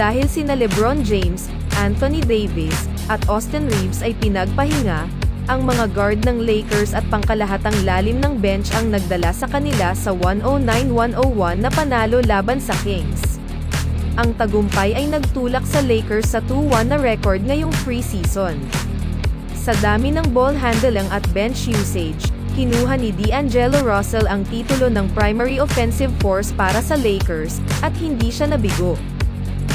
Dahil sina Lebron James, Anthony Davis, at Austin Reeves ay pinagpahinga, ang mga guard ng Lakers at pangkalahatang lalim ng bench ang nagdala sa kanila sa 109-101 na panalo laban sa Kings. Ang tagumpay ay nagtulak sa Lakers sa 2-1 na record ngayong preseason. Sa dami ng ball handling at bench usage, kinuha ni D'Angelo Russell ang titulo ng primary offensive force para sa Lakers, at hindi siya nabigo.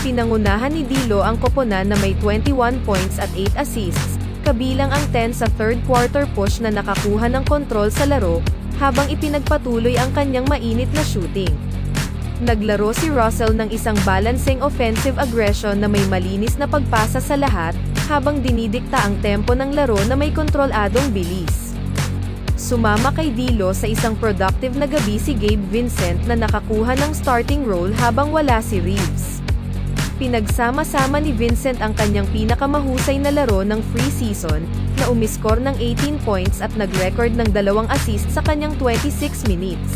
Pinangunahan ni Dilo ang koponan na may 21 points at 8 assists, kabilang ang 10 sa third quarter push na nakakuha ng kontrol sa laro, habang ipinagpatuloy ang kanyang mainit na shooting. Naglaro si Russell ng isang balancing offensive aggression na may malinis na pagpasa sa lahat, habang dinidikta ang tempo ng laro na may kontroladong bilis. Sumama kay Dilo sa isang productive na gabi si Gabe Vincent na nakakuha ng starting role habang wala si Reeves. Pinagsama-sama ni Vincent ang kanyang pinakamahusay na laro ng free season, na umiskor ng 18 points at nag-record ng dalawang assist sa kanyang 26 minutes.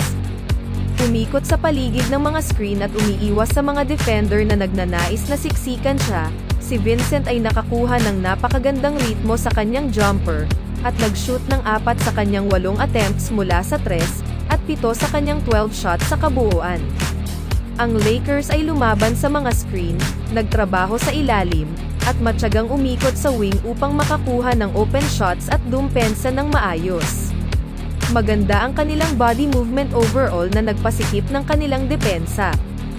Umikot sa paligid ng mga screen at umiiwas sa mga defender na nagnanais na siksikan siya, si Vincent ay nakakuha ng napakagandang ritmo sa kanyang jumper, at nag-shoot ng apat sa kanyang walong attempts mula sa tres, at pito sa kanyang 12 shots sa kabuuan. Ang Lakers ay lumaban sa mga screen, nagtrabaho sa ilalim, at matyagang umikot sa wing upang makakuha ng open shots at dumpensa ng maayos. Maganda ang kanilang body movement overall na nagpasikip ng kanilang depensa.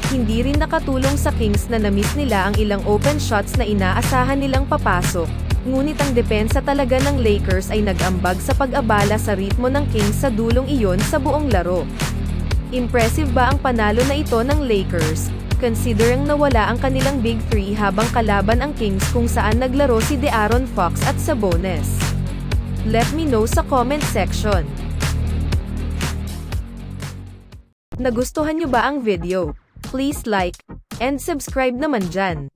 Hindi rin nakatulong sa Kings na namiss nila ang ilang open shots na inaasahan nilang papasok, ngunit ang depensa talaga ng Lakers ay nag-ambag sa pag-abala sa ritmo ng Kings sa dulong iyon sa buong laro. Impressive ba ang panalo na ito ng Lakers, considering nawala ang kanilang big three habang kalaban ang Kings kung saan naglaro si De'Aaron Fox at Sabonis? Let me know sa comment section. Nagustuhan nyo ba ang video? Please like, and subscribe naman dyan.